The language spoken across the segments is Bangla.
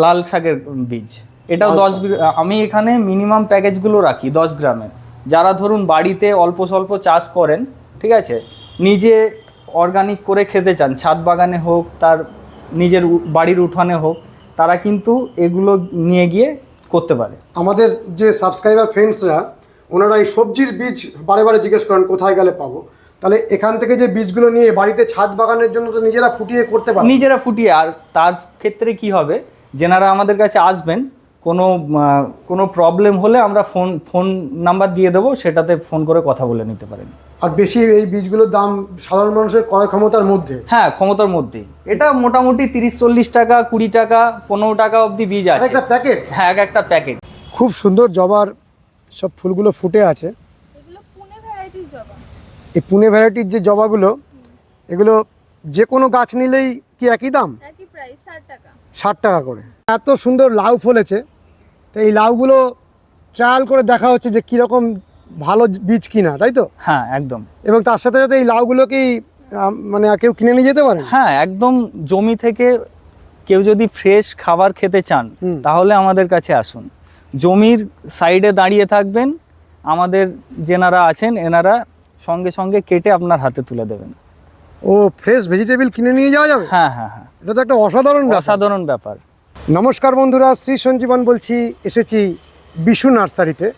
লাল শাকের বীজ। এটাও দশ আমি এখানে মিনিমাম প্যাকেজগুলো রাখি দশ গ্রামের। যারা ধরুন বাড়িতে অল্প স্বল্প চাষ করেন ঠিক আছে নিজে অর্গানিক করে খেতে চান ছাদ বাগানে হোক তার নিজের বাড়ির উঠানে হোক তারা কিন্তু এগুলো নিয়ে গিয়ে করতে পারে। আমাদের যে সাবস্ক্রাইবার ফ্রেন্ডসরা ওনারা এই সবজির বীজ বারে বারে জিজ্ঞেস করেন কোথায় গেলে পাবো? তাহলে এখান থেকে যে বীজগুলো নিয়ে বাড়িতে ছাদ বাগানের জন্য তো নিজেরা ফুটিয়ে করতে পারে নিজেরা ফুটিয়ে আর তার ক্ষেত্রে কি হবে? যেনারা আমাদের কাছে আসবেন কোনো কোনো প্রবলেম হলে আমরা ফোন ফোন নাম্বার দিয়ে দেবো সেটাতে ফোন করে কথা বলে নিতে পারেন। আর বেশি এই বীজগুলোর দাম সাধারণ মানুষের ক্রয় ক্ষমতার মধ্যে? হ্যাঁ ক্ষমতার মধ্যে। এটা মোটামুটি তিরিশ চল্লিশ টাকা কুড়ি টাকা পনেরো টাকা অবধি বীজ আছে। একটা প্যাকেট হ্যাঁ এক একটা প্যাকেট খুব সুন্দর জবার সব ফুলগুলো ফুটে আছে। এগুলো পুনে ভ্যারাইটির জবা। এই পুনে ভ্যারাইটির যে জবাগুলো এগুলো যে কোনো গাছ নিলেই কি একই দাম? একই প্রাইস ষাট টাকা। ষাট টাকা করে। এত সুন্দর লাউ ফলেছে। তো এই লাউগুলো ট্রায়াল করে দেখা হচ্ছে যে কীরকম ভালো বীজ কিনা তাই তো? হ্যাঁ একদম। এবং তার সাথে সাথে এই লাউগুলো কি মানে কেউ কিনে নিয়ে যেতে পারে? হ্যাঁ একদম জমি থেকে কেউ যদি ফ্রেশ খাবার খেতে চান। তাহলে আমাদের কাছে আসুন। জমির সাইডে দাঁড়িয়ে থাকবেন। আমাদের যেনারা আছেন এনারা সঙ্গে সঙ্গে কেটে আপনার হাতে তুলে দেবেন। ও ফ্রেশ ভেজিটেবল কিনে নিয়ে যাওয়া যাবে? হ্যাঁ হ্যাঁ হ্যাঁ। এটা তো একটা অসাধারণ অসাধারণ ব্যাপার। নমস্কার বন্ধুরা শ্রী সঞ্জীবন বলছি এসেছি বিশু নার্সারিতে।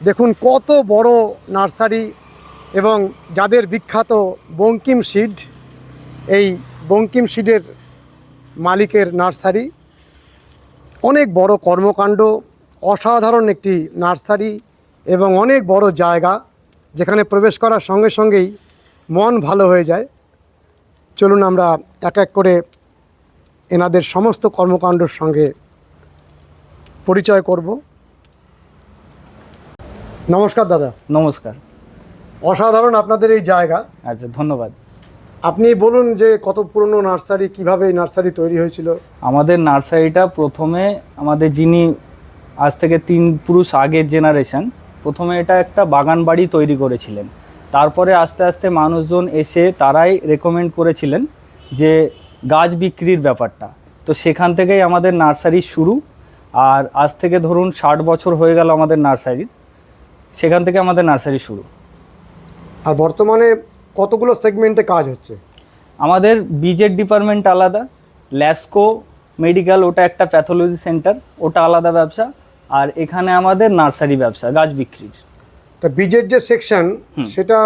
দেখুন কত বড় নার্সারি এবং যাদের বিখ্যাত বঙ্কিম সিড এই বঙ্কিম সিডের মালিকের নার্সারি। অনেক বড় কর্মকাণ্ড অসাধারণ একটি নার্সারি এবং অনেক বড় জায়গা যেখানে প্রবেশ করার সঙ্গে সঙ্গেই মন ভালো হয়ে যায়। চলুন আমরা এক এক করে এনাদের সমস্ত কর্মকাণ্ডর সঙ্গে পরিচয় করব। নমস্কার দাদা। নমস্কার। অসাধারণ আপনাদের এই জায়গা। আচ্ছা ধন্যবাদ। আপনি বলুন যে কত পুরনো নার্সারি কীভাবে এই নার্সারি তৈরি হয়েছিল? আমাদের নার্সারিটা প্রথমে আমাদের যিনি আজ থেকে তিন পুরুষ আগের জেনারেশন প্রথমে এটা একটা বাগান বাড়ি তৈরি করেছিলেন। তারপরে আস্তে আস্তে মানুষজন এসে তারাই রেকমেন্ড করেছিলেন যে গাছ বিক্রির ব্যাপারটা। তো সেখান থেকেই আমাদের নার্সারি শুরু। আর আজ থেকে ধরুন ষাট বছর হয়ে গেল আমাদের নার্সারির সেখান থেকে আমাদের নার্সারি শুরু। আর বর্তমানে কতগুলো সেগমেন্টে কাজ হচ্ছে? আমাদের বীজের ডিপার্টমেন্ট আলাদা ল্যাসকো মেডিকেল ওটা একটা প্যাথোলজি সেন্টার ওটা আলাদা ব্যবসা। আর এখানে আমাদের নার্সারি ব্যবসা গাছ বিক্রির। তা বীজের যে সেকশন সেটা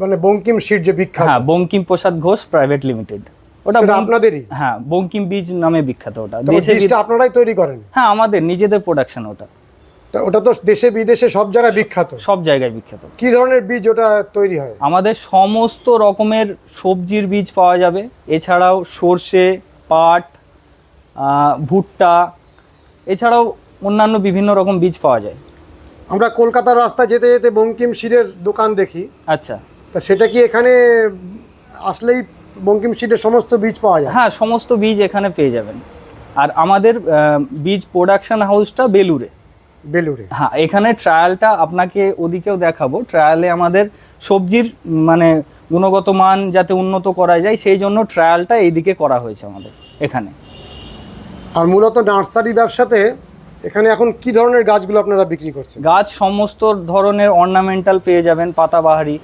মানে বঙ্কিম সিট যে বিখ্যাত। হ্যাঁ বঙ্কিম প্রসাদ ঘোষ প্রাইভেট লিমিটেড ওটা আপনাদেরই? হ্যাঁ বঙ্কিম বীজ নামে বিখ্যাত ওটা। দেশে আপনারাই তৈরি করেন? হ্যাঁ আমাদের নিজেদের প্রোডাকশন ওটা। তা ওটা তো দেশে বিদেশে সব জায়গায় বিখ্যাত। সব জায়গায় বিখ্যাত। কি ধরনের বীজ ওটা তৈরি হয়? আমাদের সমস্ত রকমের সবজির বীজ পাওয়া যাবে। এছাড়াও সর্ষে পাট ভুট্টা এছাড়াও অন্যান্য বিভিন্ন রকম বীজ পাওয়া যায়। আমরা কলকাতার রাস্তায় যেতে যেতে বঙ্কিম সিটের দোকান দেখি। আচ্ছা। তা সেটা কি এখানে আসলেই বঙ্কিম সিটের সমস্ত বীজ পাওয়া যায়? হ্যাঁ সমস্ত বীজ এখানে পেয়ে যাবেন। আর আমাদের বীজ প্রোডাকশন হাউসটা বেলুরে বেলুরে হ্যাঁ এখানে ট্রায়ালটা আপনাকে ওদিকেও দেখাবো। ট্রায়ালে আমাদের সবজির মানে গুণগত মান যাতে উন্নত করা যায় সেই জন্য ট্রায়ালটা এইদিকে করা হয়েছে আমাদের এখানে। আর মূলত নার্সারি ব্যবসাতে এখানে এখন কি ধরনের গাছগুলো আপনারা বিক্রি করছেন? গাছ সমস্ত ধরনের অর্নামেন্টাল পেয়ে যাবেন, পাতাবাহারি।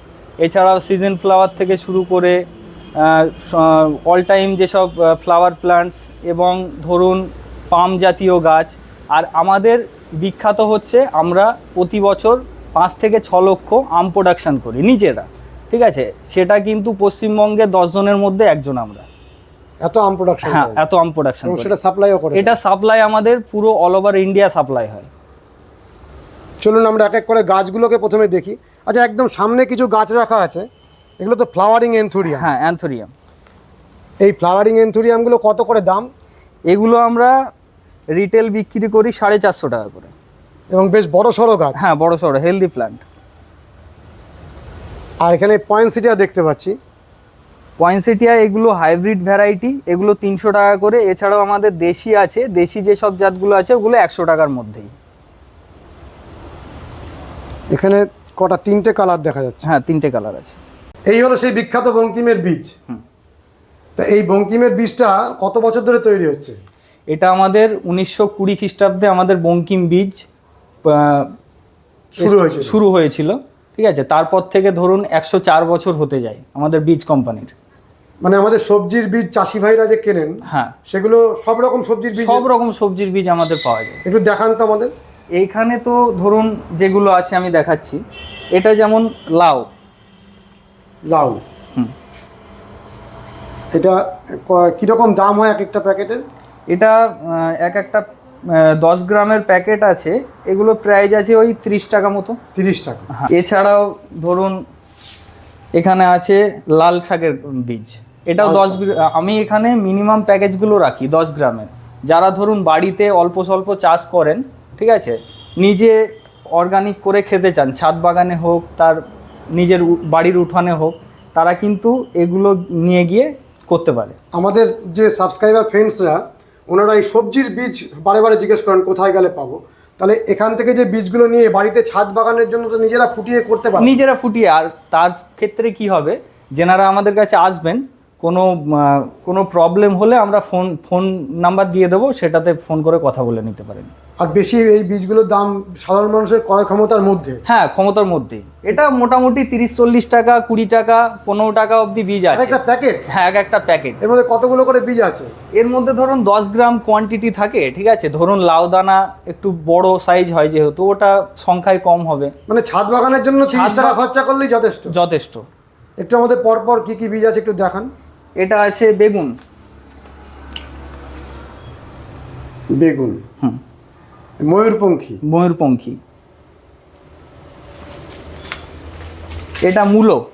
এছাড়াও সিজন ফ্লাওয়ার থেকে শুরু করে অল টাইম যেসব ফ্লাওয়ার প্লান্টস এবং ধরুন পাম জাতীয় গাছ। আর আমাদের বিখ্যাত হচ্ছে আমরা প্রতি বছর পাঁচ থেকে ছ লক্ষ আম প্রোডাকশন করি, নিজেরা। ঠিক আছে? সেটা কিন্তু পশ্চিমবঙ্গে দশজনের মধ্যে একজন আমরা। এত আম প্রোডাকশন হ্যাঁ এত আম প্রোডাকশন সেটা সাপ্লাইও করে। এটা সাপ্লাই আমাদের পুরো অল ওভার ইন্ডিয়া সাপ্লাই হয়। চলুন আমরা এক এক করে গাছগুলোকে প্রথমে দেখি। আচ্ছা একদম সামনে কিছু গাছ রাখা আছে। এগুলো তো ফ্লাওয়ারিং এনথুরিয়াম হ্যাঁ অ্যান্থোরিয়াম এই ফ্লাওয়ারিং এনথুরিয়ামগুলো কত করে দাম? এগুলো আমরা রিটেল বিক্রি করি সাড়ে চারশো টাকা করে। এবং বেশ বড় সড়ো গাছ। হ্যাঁ বড় সড়ো হেলদি প্ল্যান্ট আর এখানে পয়েন্টসিটিয়া দেখতে পাচ্ছি। পয়েন্সেটিয়া এগুলো হাইব্রিড ভ্যারাইটি এগুলো তিনশো টাকা করে। এছাড়াও আমাদের দেশি আছে দেশি যেসব জাতগুলো আছে ওগুলো একশো টাকার মধ্যেই। এখানে কটা তিনটে কালার দেখা যাচ্ছে? হ্যাঁ তিনটে কালার আছে। এই হলো সেই বিখ্যাত বঙ্কিমের বীজ। তা এই বঙ্কিমের বীজটা কত বছর ধরে তৈরি হচ্ছে? এটা আমাদের উনিশশো কুড়ি খ্রিস্টাব্দে আমাদের বঙ্কিম বীজ শুরু হয়েছিল। শুরু হয়েছিল। ঠিক আছে তারপর থেকে ধরুন একশো চার বছর হতে যায় আমাদের বীজ কোম্পানির মানে আমাদের সবজির বীজ চাষি ভাইরা যে কেনেন হ্যাঁ। সেগুলো সব রকম সবজির বীজ সব রকম সবজির বীজ আমাদের পাওয়া যায়। একটু দেখান তো আমাদের। এইখানে তো ধরুন যেগুলো আছে আমি দেখাচ্ছি। এটা যেমন লাউ। লাউ। হুম। এটা ক- কীরকম দাম হয় এক একটা প্যাকেটের? এটা এক একটা দশ গ্রামের প্যাকেট আছে। এগুলো প্রাইস আছে ওই ত্রিশ টাকা মতো। তিরিশ টাকা। হ্যাঁ। এছাড়াও ধরুন এখানে আছে লাল শাকের বীজ। এটাও দশ আমি এখানে মিনিমাম প্যাকেজগুলো রাখি দশ গ্রামের। যারা ধরুন বাড়িতে অল্প স্বল্প চাষ করেন ঠিক আছে নিজে অর্গানিক করে খেতে চান ছাদ বাগানে হোক তার নিজের বাড়ির উঠানে হোক তারা কিন্তু এগুলো নিয়ে গিয়ে করতে পারে। আমাদের যে সাবস্ক্রাইবার ফ্রেন্ডসরা ওনারা এই সবজির বীজ বারে বারে জিজ্ঞেস করেন কোথায় গেলে পাবো? তাহলে এখান থেকে যে বীজগুলো নিয়ে বাড়িতে ছাদ বাগানের জন্য তো নিজেরা ফুটিয়ে করতে পারে নিজেরা ফুটিয়ে আর তার ক্ষেত্রে কি হবে যেনারা আমাদের কাছে আসবেন কোনো কোনো প্রবলেম হলে আমরা ফোন ফোন নাম্বার দিয়ে দেবো সেটাতে ফোন করে কথা বলে নিতে পারেন। আর বেশি এই বীজগুলোর দাম সাধারণ মানুষের ক্রয় ক্ষমতার মধ্যে? হ্যাঁ ক্ষমতার মধ্যেই এটা মোটামুটি তিরিশ চল্লিশ টাকা কুড়ি টাকা পনেরো টাকা অবধি বীজ আছে। একটা প্যাকেট হ্যাঁ এক একটা প্যাকেট এর মধ্যে কতগুলো করে বীজ আছে? এর মধ্যে ধরুন দশ গ্রাম কোয়ান্টিটি থাকে ঠিক আছে? ধরুন লাউ দানা একটু বড় সাইজ হয় যেহেতু ওটা সংখ্যায় কম হবে। মানে ছাদ বাগানের জন্য তিরিশ টাকা খরচা করলেই যথেষ্ট? যথেষ্ট। একটু আমাদের পরপর কি কি বীজ আছে একটু দেখান। এটা আছে বেগুন। বেগুন। হুম। ময়ূরপঙ্খী। ময়ূরপঙ্খী। এটা মূলো।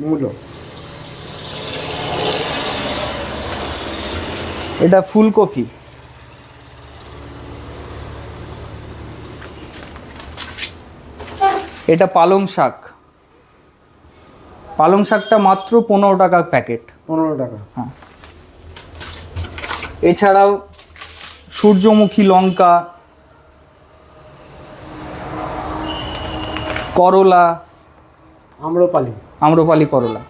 মূলো। এটা ফুলকপি। এটা পালং শাক। পালং শাকটা মাত্র পনেরো টাকা প্যাকেট। পনেরো টাকা। হ্যাঁ। এছাড়াও সূর্যমুখী লঙ্কা করলা আম্রপালি। আম্রপালি করলা।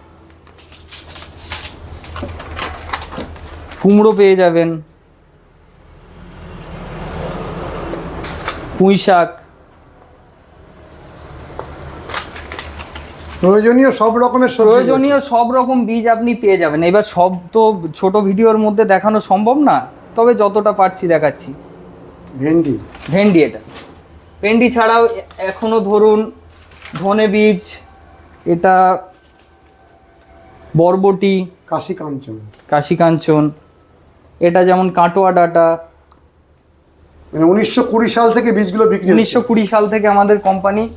কুমড়ো পেয়ে যাবেন। পুঁই শাক প্রয়োজনীয় সব রকমের প্রয়োজনীয় সব রকম বীজ আপনি পেয়ে যাবেন। এবার সব তো ছোট ভিডিওর মধ্যে দেখানো সম্ভব না তবে যতটা পারছি দেখাচ্ছি। ভেন্ডি। ভেন্ডি এটা। ভেন্ডি ছাড়াও এ- এখনও ধরুন ধনে বীজ এটা বরবটি কাশি কাঞ্চন কাশি কাঞ্চন এটা যেমন কাটোয়া ডাটা। মানে উনিশশো কুড়ি সাল থেকে বীজগুলো বিক্রি উনিশশো কুড়ি সাল থেকে আমাদের কোম্পানি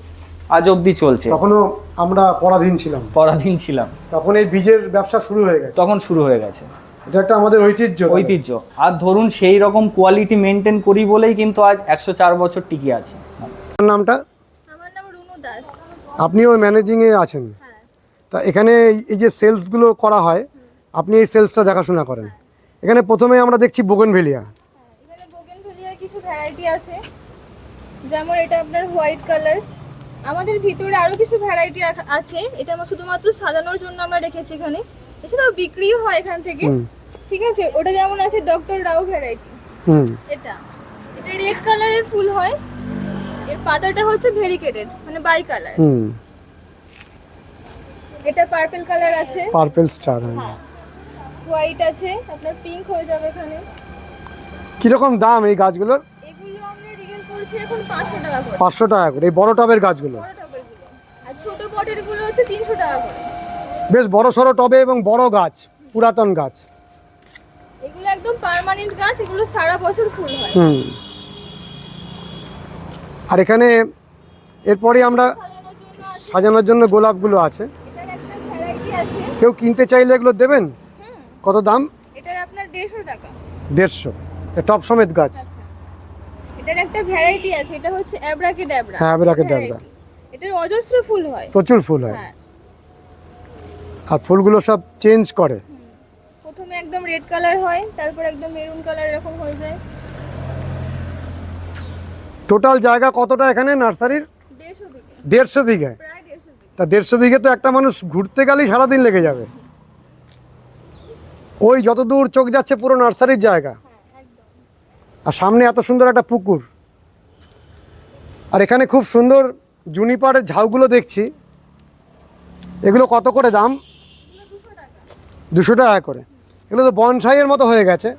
আজ অবধি চলছে। তখনও আমরা পরাধীন ছিলাম। পরাধীন ছিলাম। তখন এই বীজের ব্যবসা শুরু হয়ে গেছে। তখন শুরু হয়ে গেছে। এটা একটা আমাদের ঐতিহ্য ঐতিহ্য। আর ধরুন সেই রকম কোয়ালিটি মেনটেন করি বলেই কিন্তু আজ একশো চার বছর টিকে আছে। নামটা? আমার নাম রুনু দাস। আপনিও ম্যানেজিংয়ে আছেন। হ্যাঁ। তা এখানে এই- এই যে সেলসগুলো করা হয় আপনি এই সেলসটা দেখাশোনা করেন। এখানে প্রথমে আমরা দেখছি বোগেনভেলিয়া হ্যাঁ, এখানে বোগেনভেলিয়ার কিছু ভ্যারাইটি আছে। যেমন এটা আপনার হোয়াইট কালার আমাদের ভিতরে আরও কিছু ভ্যারাইটি আছে। এটা আমার শুধুমাত্র সাজানোর জন্য আমরা রেখেছি এখানে। এছাড়াও বিক্রিও হয় এখান থেকে। ঠিক আছে? ওটা যেমন আছে ডক্টর রাও ভ্যারাইটি এটা। এটা রেড কালারের ফুল হয়। এর পাতাটা হচ্ছে ভেরিকেটেড মানে বাই কালার হুম। এটা পার্পল কালার আছে। পার্পেল স্টার হ্যাঁ। হোয়াইট আছে। আপনার পিঙ্ক হয়ে যাবে এখানে। কীরকম দাম এই গাছগুলোর? এগুলো আমরা রিগেল করছি এখন পাঁচশো টাকা করে। এই বড় টবের গাছগুলো? বেশ বড় সড়ো টবে এবং বড় গাছ পুরাতন গাছ। এগুলো একদম পার্মানেন্ট গাছ এগুলো সারা বছর ফুল হয়। হুম। আর এখানে এরপরে আমরা সাজানোর জন্য গোলাপগুলো আছে। কেউ কিনতে চাইলে এগুলো দেবেন? কত দাম? এটার আপনার দেড়শো টাকা। দেড়শো। টপ সমেত গাছ। আচ্ছা। এটার একটা ভ্যারাইটি আছে এটা হচ্ছে হ্যাঁ। এটার অজস্র ফুল হয়। প্রচুর ফুল হয়। হ্যাঁ। আর ফুলগুলো সব চেঞ্জ করে। প্রথমে একদম রেড কালার হয় তারপর একদম মেরুন কালার এরকম হয়ে যায়। টোটাল জায়গা কতটা এখানে নার্সারির? দেড়শো বিঘে। তা দেড়শো বিঘে তো একটা মানুষ ঘুরতে গেলেই সারাদিন লেগে যাবে। ওই যত দূর চোখ যাচ্ছে পুরো নার্সারির জায়গা। আর সামনে এত সুন্দর একটা পুকুর। আর এখানে খুব সুন্দর জুনিপারের ঝাউগুলো দেখছি। এগুলো কত করে দাম? দুশো টাকা করে। এগুলো তো বনসাইয়ের মতো হয়ে গেছে।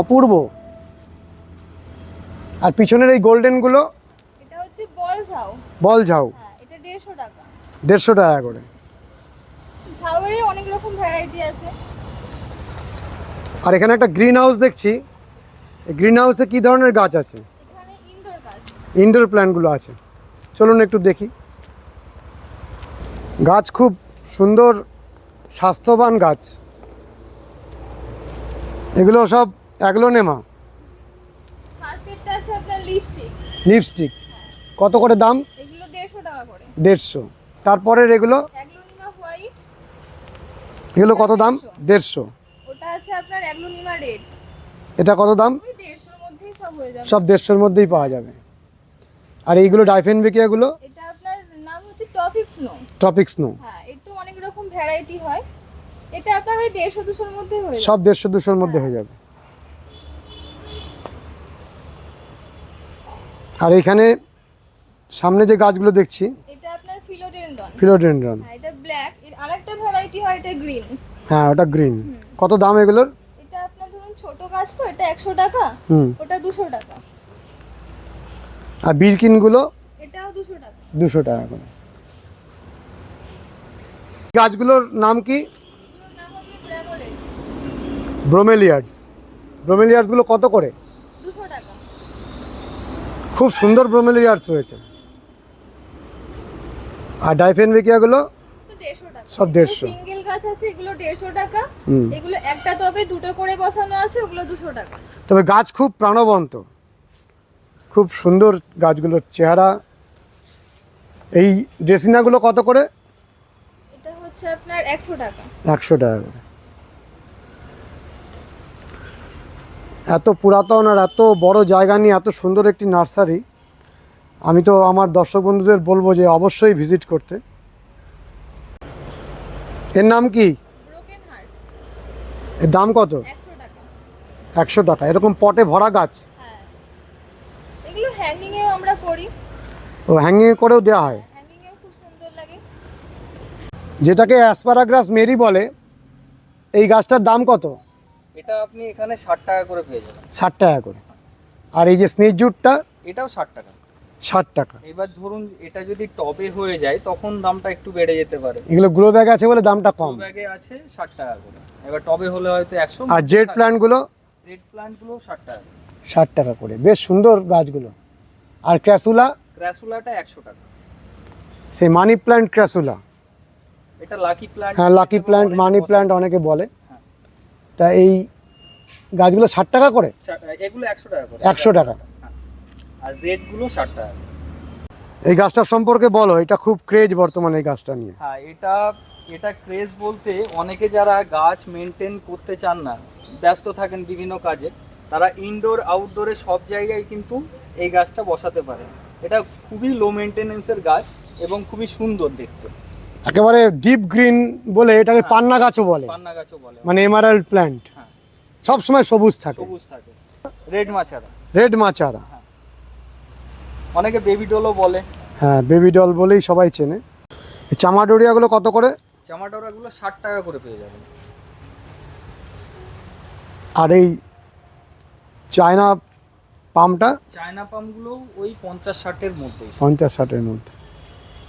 অপূর্ব। আর পিছনের এই গোল্ডেনগুলো? বল ঝাউ। হ্যাঁ দেড়শো টাকা। করে। ঝাউয়েরই অনেক রকম ভ্যারাইটি আছে। আর এখানে একটা গ্রিন হাউস দেখছি। গ্রিন হাউসে কী ধরনের গাছ আছে? ইনডোর প্ল্যান্টগুলো আছে। চলুন একটু দেখি। গাছ খুব সুন্দর স্বাস্থ্যবান গাছ। এগুলো সব অ্যাগ্লোনেমা। লিপস্টিক কত করে দাম? দেড়শো তারপরের এগুলো? এগুলো কত দাম? দেড়শো ওটা আছে আপনার অ্যাগ্লোনিমা রেড এটা কত দাম? সব সব দেড়শোর মধ্যেই পাওয়া যাবে। আর এইগুলো ডাইফেন বিকিয়াগুলো টপিক স্নো ওই দেড়শো দুশোর মধ্যে হয়ে যাবে। সব দেড়শো দুশোর মধ্যে হয়ে যাবে। আর এখানে সামনে যে গাছগুলো দেখছি এটা আপনার ফিলোডেন্ডন ফিলোডেন্ড্রন হ্যাঁ এটা ব্ল্যাক এর আরেকটা ভ্যারাইটি হয় এটা গ্রিন হ্যাঁ ওটা গ্রিন কত দাম এগুলোর? ছোট গাছ তো এটা একশো টাকা হুম। ওটা দুশো টাকা। আর বিরকিনগুলো? এটাও দুশো টাকা। দুশো টাকা করে। গাছগুলোর নাম কি? ব্রোমেলিয়ার্ডস ব্রোমেলিয়ার্ডসগুলো কত করে? খুব সুন্দর ব্রোমেলিয়ার্ডস রয়েছে। আর ডাইফেন বেকিয়াগুলো দেড়শো। সব 150 সিঙ্গেল গাছ আছে এগুলো দেড়শো টাকা। এগুলো একটা টবে দুটো করে বসানো আছে ওগুলো দুশো টাকা। তবে গাছ খুব প্রাণবন্ত। খুব সুন্দর গাছগুলোর চেহারা। এই ড্রেসিনাগুলো কত করে? এটা হচ্ছে আপনার একশো টাকা। একশো টাকা করে। এত পুরাতন আর এত বড় জায়গা নিয়ে এত সুন্দর একটি নার্সারি। আমি তো আমার দর্শক বন্ধুদের বলব যে অবশ্যই ভিজিট করতে। এর নাম কি? এর দাম কত? একশো টাকা। এরকম পটে ভরা গাছ? হ্যাঁ। এগুলো হ্যাঙ্গিং এও আমরা করি। ও হ্যাঙ্গিং করেও দেওয়া হয়? হ্যাঙ্গিং এও খুব যেটাকে অ্যাসপারাগ্রাস মেরি বলে এই গাছটার দাম কত? এটা আপনি এখানে ষাট টাকা করে পেয়ে যাবেন। ষাট টাকা করে। আর এই যে স্নেক জুটটা এটাও ষাট টাকা। ষাট টাকা। এবার ধরুন এটা যদি টবে হয়ে যায় তখন দামটা একটু বেড়ে যেতে পারে। এগুলো গ্রো ব্যাগ আছে বলে দামটা কম। ব্যাগে আছে ষাট টাকা করে। এবার টবে হলে হয়তো একশো আর জেড প্ল্যান্টগুলো জেড প্ল্যান্টগুলো ষাট টাকা ষাট টাকা করে। বেশ সুন্দর গাছগুলো আর ক্র্যাসুলা? ক্র্যাসুলাটা একশো টাকা। সেই মানি প্ল্যান্ট ক্র্যাসুলা। এটা লাকি প্ল্যান্ট। হ্যাঁ লাকি প্ল্যান্ট মানি প্ল্যান্ট অনেকে বলে। তা এই গাছগুলো ষাট টাকা করে? এগুলো একশো টাকা করে। একশো টাকা। হ্যাঁ। আর জেডগুলো ষাট টাকা এই গাছটার সম্পর্কে বলো এটা খুব ক্রেজ বর্তমানে এই গাছটা নিয়ে। হ্যাঁ এটা এটা ক্রেজ বলতে অনেকে যারা গাছ মেনটেন করতে চান না ব্যস্ত থাকেন বিভিন্ন কাজে তারা ইনডোর আউটডোরে সব জায়গায় কিন্তু এই গাছটা বসাতে পারে। এটা খুবই লো মেনটেনেন্সের গাছ এবং খুবই সুন্দর দেখতে। একেবারে ডিপ গ্রিন বলে এটাকে পান্না গাছও বলে। পান্না গাছও বলে। মানে এমারাল্ড প্ল্যান্ট হ্যাঁ। সব সময় সবুজ থাকে। সবুজ থাকে। রেড মাচারা রেড মাচারা অনেকে বেবি ডলও বলে। হ্যাঁ বেবি ডল বলেই সবাই চেনে। চামাডোরিয়াগুলো কত করে? জামাটোরাগুলো ষাট টাকা করে পেয়ে যাবেন। আর এই চায়না পামটা? চায়না পামগুলো ওই পঞ্চাশ ষাটের মধ্যেই। পঞ্চাশ ষাটের মধ্যে।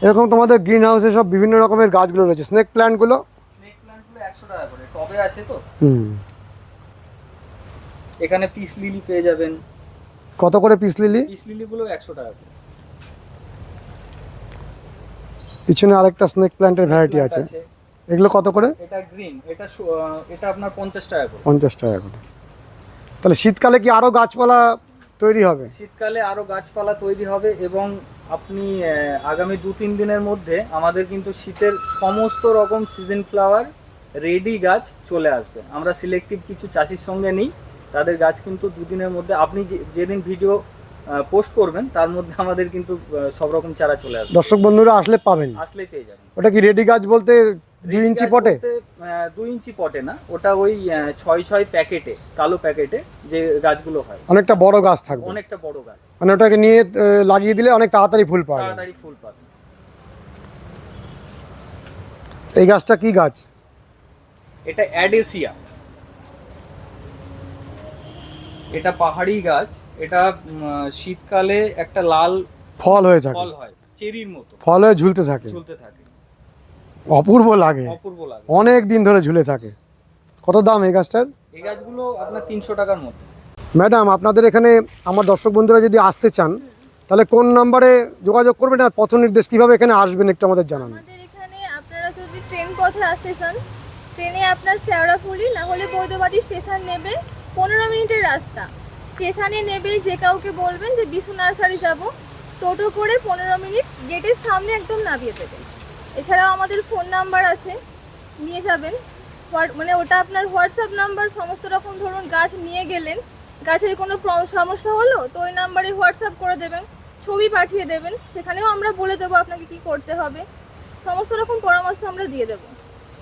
এরকম তোমাদের গ্রিন হাউসে সব বিভিন্ন রকমের গাছগুলো রয়েছে। স্নেক প্ল্যান্টগুলো স্নেক প্ল্যান্টগুলো একশো টাকা করে। টবে আছে তো? হুম। এখানে পিস লিলি পেয়ে যাবেন। কত করে পিস লিলি পিস লিলিগুলো একশো টাকা পিছনে আরেকটা স্নেক প্ল্যান্টের ভ্যারাইটি আছে। এগুলো কত করে? এটা গ্রিন এটা এটা আপনার পঞ্চাশ টাকা করে। পঞ্চাশ টাকা করে। তাহলে শীতকালে কি আরও গাছপালা তৈরি হবে? শীতকালে আরও গাছপালা তৈরি হবে এবং আপনি আগামী দু তিন দিনের মধ্যে আমাদের কিন্তু শীতের সমস্ত রকম সিজন ফ্লাওয়ার রেডি গাছ চলে আসবে। আমরা সিলেক্টিভ কিছু চাষির সঙ্গে নিই। তাদের গাছ কিন্তু দুদিনের মধ্যে আপনি যে- যেদিন ভিডিও পোস্ট করবেন তার মধ্যে আমাদের কিন্তু সব রকম চারা চলে আসবে। দর্শক বন্ধুরা আসলে পাবেন। আসলেই পেয়ে যাবেন। ওটা কি রেডি গাছ বলতে দুই ইঞ্চি পটে? দুই ইঞ্চি পটে না ওটা ওই ছয় ছয় প্যাকেটে কালো প্যাকেটে যে গাছগুলো হয়। অনেকটা বড় গাছ থাকবে। অনেকটা বড় গাছ। মানে ওটাকে নিয়ে লাগিয়ে দিলে অনেক তাড়াতাড়ি ফুল পাবে তাড়াতাড়ি ফুল পাবে। এই গাছটা কি গাছ? এটা অ্যাডেসিয়া। এটা পাহাড়ি গাছ এটা শীতকালে একটা লাল ফল হয়ে থাকে। ফল হয় চেরির মতো। ফল হয়ে ঝুলতে থাকে। ঝুলতে থাকে। অপূর্ব লাগে। অপূর্ব লাগে। অনেক দিন ধরে ঝুলে থাকে। কত দাম এই গাছটার? এই গাছগুলো আপনার তিনশো টাকার মতো। ম্যাডাম আপনাদের এখানে আমার দর্শক বন্ধুরা যদি আসতে চান তাহলে কোন নাম্বারে যোগাযোগ করবেন আর পথ নির্দেশ কীভাবে এখানে আসবেন একটু আমাদের জানান। এখানে আপনারা যদি ট্রেন পথে আসতে চান ট্রেনে আপনার শেওড়াফুলি না হলে বৈদ্যবাড়ি স্টেশন নেবে। পনেরো মিনিটের রাস্তা। স্টেশনে নেবে যে কাউকে বলবেন যে বিশু নার্সারি যাব। টোটো করে পনেরো মিনিট গেটের সামনে একদম নামিয়ে দেবেন এছাড়াও আমাদের ফোন নাম্বার আছে নিয়ে যাবেন। মানে ওটা আপনার হোয়াটসঅ্যাপ নাম্বার সমস্ত রকম ধরুন গাছ নিয়ে গেলেন গাছের কোনো সমস্যা হলো তো ওই নাম্বারে হোয়াটসঅ্যাপ করে দেবেন ছবি পাঠিয়ে দেবেন সেখানেও আমরা বলে দেবো আপনাকে কি করতে হবে। সমস্ত রকম পরামর্শ আমরা দিয়ে দেবো।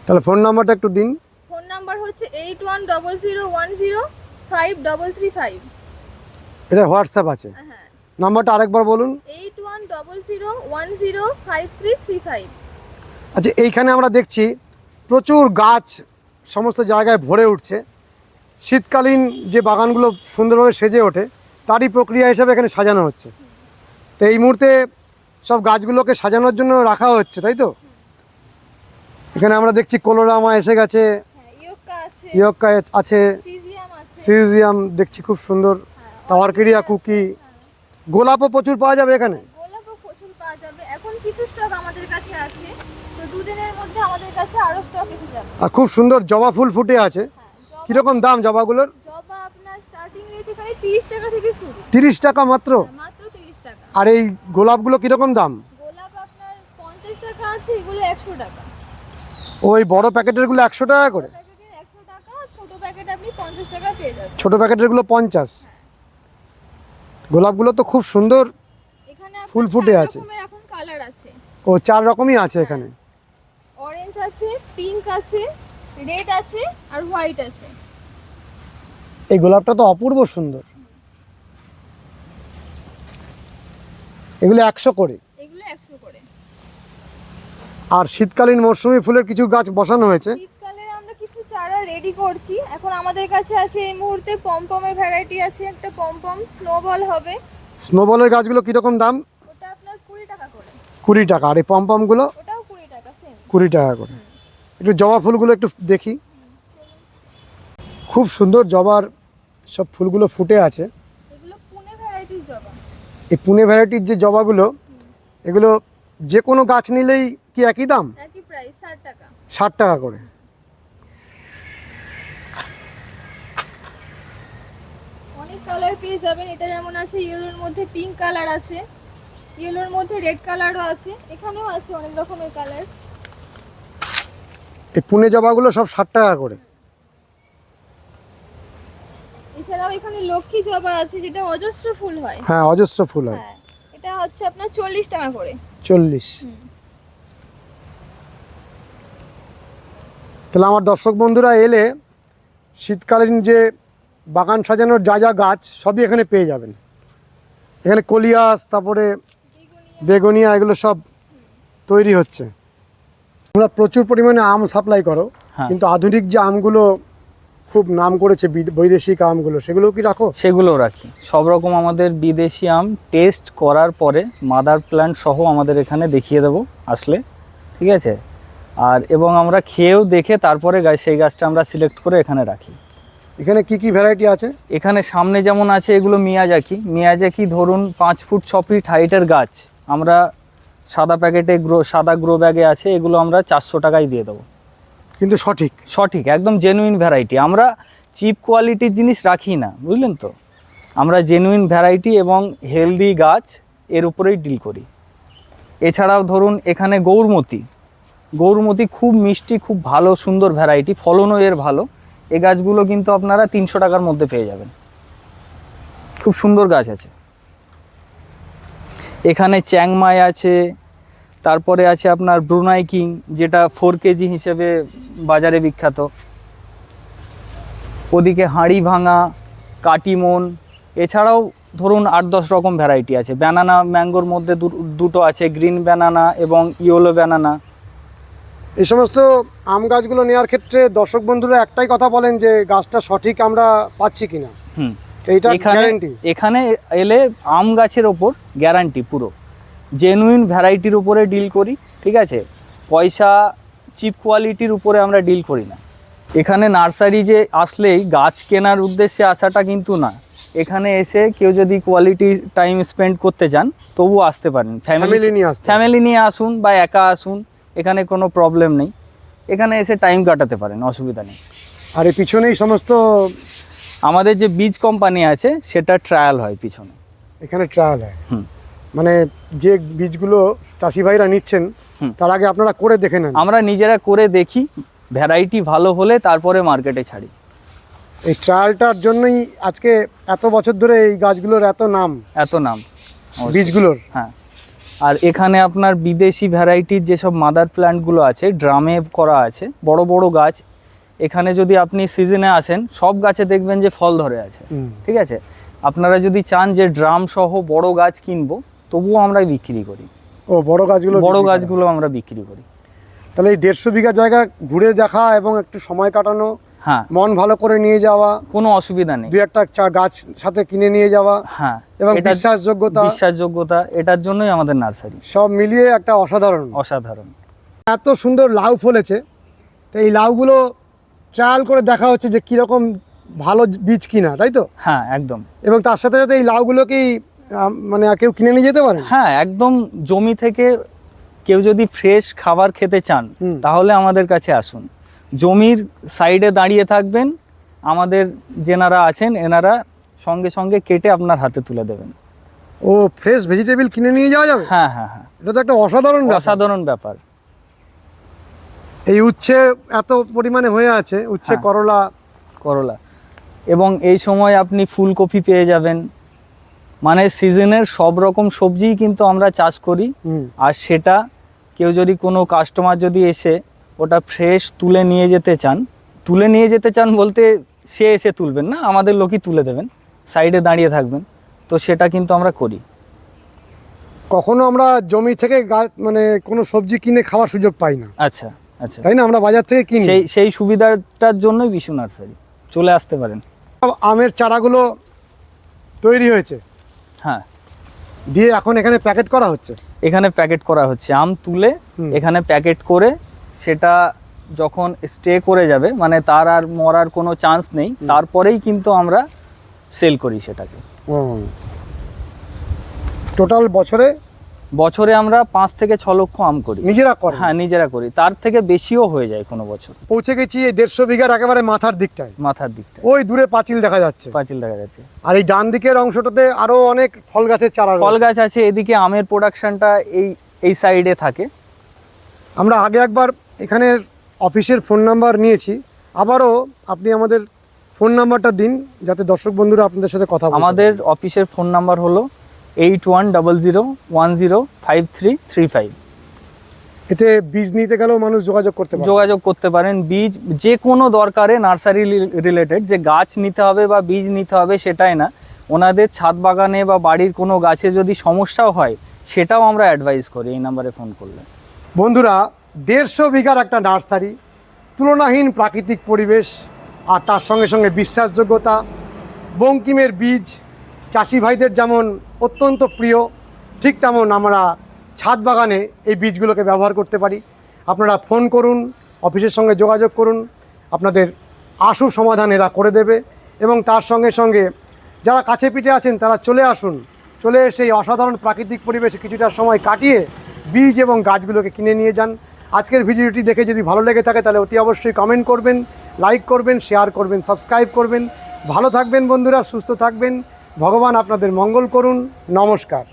তাহলে ফোন নাম্বারটা একটু দিন। ফোন নাম্বার হচ্ছে eight one double zero one zero five double three five এটা হোয়াটসঅ্যাপ আছে। হ্যাঁ নাম্বারটা আরেকবার বলুন। Eight one double zero one zero five three three five আচ্ছা এইখানে আমরা দেখছি প্রচুর গাছ সমস্ত জায়গায় ভরে উঠছে। শীতকালীন যে বাগানগুলো সুন্দরভাবে সেজে ওঠে তারই প্রক্রিয়া হিসাবে এখানে সাজানো হচ্ছে। তো এই মুহূর্তে সব গাছগুলোকে সাজানোর জন্য রাখা হচ্ছে তাই তো? এখানে আমরা দেখছি কোলোরামা এসে গেছে। হ্যাঁ ইয়োকা ইয়ক্কা আছে। সিজিয়াম দেখছি খুব সুন্দর টাওয়ারকেরিয়া কুকি। গোলাপও প্রচুর পাওয়া যাবে এখানে? গোলাপও প্রচুর পাওয়া যাবে। এখন কিছু স্টক আমাদের কাছে আছে। তো দুদিনের মধ্যে আমাদের কাছে আরও স্টক এসে যাবে। আর খুব সুন্দর জবা ফুল ফুটে আছে। হ্যাঁ কীরকম দাম জবাগুলোর? জবা আপনার স্টার্টিং রেট এখানে তিরিশ টাকা থেকে শুরু। তিরিশ টাকা মাত্র? হ্যাঁ, মাত্র তিরিশ টাকা। আর এই গোলাপগুলো কীরকম দাম? গোলাপ আপনার পঞ্চাশ টাকা আছে এগুলো একশো টাকা। ওই বড় প্যাকেটেরগুলো একশো টাকা করে প্যাকেটের একশো টাকা ছোট প্যাকেট আপনি পঞ্চাশ টাকা পেয়ে ছোট প্যাকেটেরগুলো পঞ্চাশ। গোলাপগুলো তো খুব সুন্দর ফুল ফুটে আছে। এখন কালার আছে। ও চার রকমই আছে এখানে। অরেঞ্জ আছে পিঙ্ক আছে রেড আছে আর হোয়াইট আছে। এই গোলাপটা তো অপূর্ব সুন্দর। এগুলো একশো করে। এগুলো একশো করে। আর শীতকালীন মরশুমি ফুলের কিছু গাছ বসানো হয়েছে শীতকালে আমরা কিছু চারা রেডি করছি। এখন আমাদের কাছে আছে এই মুহূর্তে পমপমের ভ্যারাইটি আছে একটা পমপম স্নোবল হবে। স্নোবলের গাছগুলো কীরকম দাম? ওটা আপনার কুড়ি টাকা করে। কুড়ি টাকা আর এই পমপমগুলো ওটাও কুড়ি টাকা সেম কুড়ি টাকা করে। একটু জবা ফুলগুলো একটু দেখি। খুব সুন্দর জবার সব ফুলগুলো ফুটে আছে। এগুলো পুনে ভ্যারাইটির জবা। এই পুনে ভ্যারাইটির যে জবাগুলো এগুলো যে কোনো গাছ নিলেই কি একই দাম? একই প্রাইস ষাট টাকা। ষাট টাকা করে অনেক কালার পেয়ে যাবেন। এটা যেমন আছে ইয়েলোর মধ্যে পিঙ্ক কালার আছে ইয়েলোর মধ্যে রেড কালারও আছে এখানেও আছে অনেক রকমের কালার। এই পুনে জবাগুলো সব ষাট টাকা করে। এছাড়াও এখানে লক্ষ্মী জবা আছে যেটা অজস্র ফুল হয়। হ্যাঁ অজস্র ফুল হয়। হ্যাঁ এটা হচ্ছে আপনার চল্লিশ টাকা করে। চল্লিশ। তাহলে আমার দর্শক বন্ধুরা এলে শীতকালীন যে বাগান সাজানোর যা যা গাছ সবই এখানে পেয়ে যাবেন। এখানে কলিয়াস তারপরে বেগুনিয়া এগুলো সব তৈরি হচ্ছে। তোমরা প্রচুর পরিমাণে আম সাপ্লাই করো হ্যাঁ। কিন্তু আধুনিক যে আমগুলো খুব নাম করেছে বিদ- বৈদেশিক আমগুলো সেগুলো কি রাখো? সেগুলো রাখি। সব রকম আমাদের বিদেশি আম টেস্ট করার পরে মাদার প্ল্যান্ট সহ আমাদের এখানে দেখিয়ে দেবো আসলে ঠিক আছে? আর এবং আমরা খেয়েও দেখে তারপরে সেই গাছটা আমরা সিলেক্ট করে এখানে রাখি। এখানে কি কি ভ্যারাইটি আছে? এখানে সামনে যেমন আছে এগুলো মিয়াজাকি। মিয়াজাকি ধরুন পাঁচ ফুট ছ ফিট হাইটের গাছ। আমরা সাদা প্যাকেটে গ্রো সাদা গ্রো ব্যাগে আছে এগুলো আমরা চারশো টাকায় দিয়ে দেবো। কিন্তু সঠিক। সঠিক একদম জেনুইন ভ্যারাইটি আমরা চিপ কোয়ালিটির জিনিস রাখি না বুঝলেন তো? আমরা জেনুইন ভ্যারাইটি এবং হেলদি গাছ এর উপরেই ডিল করি। এছাড়াও ধরুন এখানে গৌরমতি। গৌরমতি খুব মিষ্টি খুব ভালো সুন্দর ভ্যারাইটি ফলনও এর ভালো। এই গাছগুলো কিন্তু আপনারা তিনশো টাকার মধ্যে পেয়ে যাবেন। খুব সুন্দর গাছ আছে। এখানে চ্যাংমাই আছে, তারপরে আছে আপনার ব্রুনাই কিং, যেটা ফোর কেজি হিসেবে বাজারে বিখ্যাত। ওদিকে হাঁড়ি ভাঙা কাটিমন এছাড়াও ধরুন আট দশ রকম ভ্যারাইটি আছে। ব্যানানা ম্যাঙ্গোর মধ্যে দুটো আছে গ্রিন ব্যানানা এবং ইয়েলো ব্যানানা এই সমস্ত আম গাছগুলো নেওয়ার ক্ষেত্রে দর্শক বন্ধুরা একটাই কথা বলেন যে গাছটা সঠিক আমরা পাচ্ছি কিনা। এইটা এখানে গ্যারেন্টি এখানে এলে আম গাছের ওপর গ্যারান্টি পুরো। জেনুইন ভ্যারাইটির উপরে ডিল করি ঠিক আছে? পয়সা চিপ কোয়ালিটির উপরে আমরা ডিল করি না। এখানে নার্সারি যে আসলেই গাছ কেনার উদ্দেশ্যে আসাটা কিন্তু না। এখানে এসে কেউ যদি কোয়ালিটি টাইম স্পেন্ড করতে চান তবুও আসতে পারেন। Family নিয়ে ফ্যামিলি নিয়ে আসুন বা একা আসুন। এখানে কোনো প্রবলেম নেই। এখানে এসে টাইম কাটাতে পারেন অসুবিধা নেই। আর এই পিছনেই সমস্ত আমাদের যে বীজ কোম্পানি আছে সেটা ট্রায়াল হয় পিছনে। এখানে ট্রায়াল হয়। মানে যে বীজগুলো চাষি ভাইরা নিচ্ছেন। তার আগে আপনারা করে দেখে নেন। আমরা নিজেরা করে দেখি ভ্যারাইটি ভালো হলে তারপরে মার্কেটে ছাড়ি। এই ট্রায়ালটার জন্যই আজকে এত বছর ধরে এই গাছগুলোর এত নাম। এত নাম। বীজগুলোর? হ্যাঁ। আর এখানে আপনার বিদেশি ভ্যারাইটির যেসব মাদার প্ল্যান্টগুলো আছে ড্রামে করা আছে বড় বড় গাছ এখানে যদি আপনি সিজনে আসেন সব গাছে দেখবেন যে ফল ধরে আছে। ঠিক আছে? আপনারা যদি চান যে ড্রাম সহ বড় গাছ কিনবো তবুও আমরা বিক্রি করি। ও বড় গাছগুলো বড় গাছগুলো আমরা বিক্রি করি। তাহলে এই দেড়শো বিঘা জায়গা ঘুরে দেখা এবং একটু সময় কাটানো হ্যাঁ। মন ভালো করে নিয়ে যাওয়া কোনো অসুবিধা নেই। দুই একটা চা গাছ সাথে কিনে নিয়ে যাওয়া হ্যাঁ এবং বিশ্বাসযোগ্যতা বিশ্বাসযোগ্যতা এটার জন্যই আমাদের নার্সারি। সব মিলিয়ে একটা অসাধারণ। অসাধারণ। এত সুন্দর লাউ ফলেছে তো এই লাউগুলো ট্রায়াল করে দেখা হচ্ছে যে কীরকম ভালো বীজ কিনা তাই তো? হ্যাঁ একদম। এবং তার সাথে সাথে এই লাউগুলো কি মানে কেউ কিনে নিয়ে যেতে পারে? হ্যাঁ একদম জমি থেকে কেউ যদি ফ্রেশ খাবার খেতে চান। তাহলে আমাদের কাছে আসুন। জমির সাইডে দাঁড়িয়ে থাকবেন আমাদের যেনারা আছেন এনারা সঙ্গে সঙ্গে কেটে আপনার হাতে তুলে দেবেন। ও ফ্রেশ ভেজিটেবল কিনে নিয়ে যাওয়া যাবে? হ্যাঁ হ্যাঁ হ্যাঁ। এটা তো একটা অসাধারণ অসাধারণ ব্যাপার। এই উচ্ছে এত পরিমাণে হয়ে আছে উচ্ছে হ্যাঁ। করলা। করলা। এবং এই সময় আপনি ফুলকপি পেয়ে যাবেন। মানে সিজনের সব রকম সবজিই কিন্তু আমরা চাষ করি। আর সেটা কেউ যদি কোনো কাস্টমার যদি এসে ওটা ফ্রেশ তুলে নিয়ে যেতে চান। তুলে নিয়ে যেতে চান বলতে সে এসে তুলবেন না আমাদের লোকই তুলে দেবেন সাইডে দাঁড়িয়ে থাকবেন। তো সেটা কিন্তু আমরা করি। কখনো আমরা জমি থেকে মানে কোনো সবজি কিনে খাওয়ার সুযোগ পাই না। আচ্ছা আচ্ছা। তাই না? আমরা বাজার থেকে কিনি। সেই সেই সুবিধাটার জন্যই বিশু নার্সারি। চলে আসতে পারেন। আমের চারাগুলো তৈরি হয়েছে। হ্যাঁ। দিয়ে এখন এখানে প্যাকেট করা হচ্ছে। এখানে প্যাকেট করা হচ্ছে। আম তুলে এখানে প্যাকেট করে সেটা যখন স্টে করে যাবে মানে তার আর মরার কোনো চান্স নেই তারপরেই কিন্তু আমরা সেল করি সেটাকে। টোটাল বছরে? বছরে আমরা পাঁচ থেকে ছ লক্ষ আম করি। নিজেরা করে হ্যাঁ নিজেরা করি। তার থেকে বেশিও হয়ে যায় কোনো বছর। পৌঁছে গেছি এই দেড়শো বিঘার একেবারে মাথার দিকটায়। মাথার দিকটা ওই দূরে পাঁচিল দেখা যাচ্ছে। পাঁচিল দেখা যাচ্ছে। আর এই ডান দিকের অংশটাতে আরও অনেক ফল গাছের চারা ফল গাছ আছে এদিকে আমের প্রোডাকশনটা এই এই সাইডে থাকে। আমরা আগে একবার এখানের অফিসের ফোন নাম্বার নিয়েছি। আবারও আপনি আমাদের ফোন নাম্বারটা দিন যাতে দর্শক বন্ধুরা আপনাদের সাথে কথা আমাদের অফিসের ফোন নাম্বার হলো eight one double zero one zero five three three five এতে বীজ নিতে গেলেও মানুষ যোগাযোগ করতে পারে যোগাযোগ করতে পারেন। বীজ যে কোনো দরকারে নার্সারি রিলেটেড যে গাছ নিতে হবে বা বীজ নিতে হবে সেটাই না। ওনাদের ছাদ বাগানে বা বাড়ির কোনো গাছে যদি সমস্যাও হয় সেটাও আমরা অ্যাডভাইস করি এই নাম্বারে ফোন করলে। বন্ধুরা দেড়শো বিঘার একটা নার্সারি, তুলনাহীন প্রাকৃতিক পরিবেশ আর তার সঙ্গে সঙ্গে বিশ্বাসযোগ্যতা, বঙ্কিমের বীজ, চাষি ভাইদের যেমন অত্যন্ত প্রিয়, ঠিক তেমন আমরা ছাদ বাগানে এই বীজগুলোকে ব্যবহার করতে পারি। আপনারা ফোন করুন, অফিসের সঙ্গে যোগাযোগ করুন, আপনাদের আশু সমাধান এরা করে দেবে এবং তার সঙ্গে সঙ্গে যারা কাছে পিঠে আছেন তারা চলে আসুন, চলে এসে এই অসাধারণ প্রাকৃতিক পরিবেশে কিছুটা সময় কাটিয়ে বীজ এবং গাছগুলোকে কিনে নিয়ে যান। আজকের ভিডিওটি দেখে যদি ভালো লেগে থাকে তাহলে অতি অবশ্যই কমেন্ট করবেন লাইক করবেন শেয়ার করবেন সাবস্ক্রাইব করবেন। ভালো থাকবেন বন্ধুরা, সুস্থ থাকবেন। ভগবান আপনাদের মঙ্গল করুন। নমস্কার।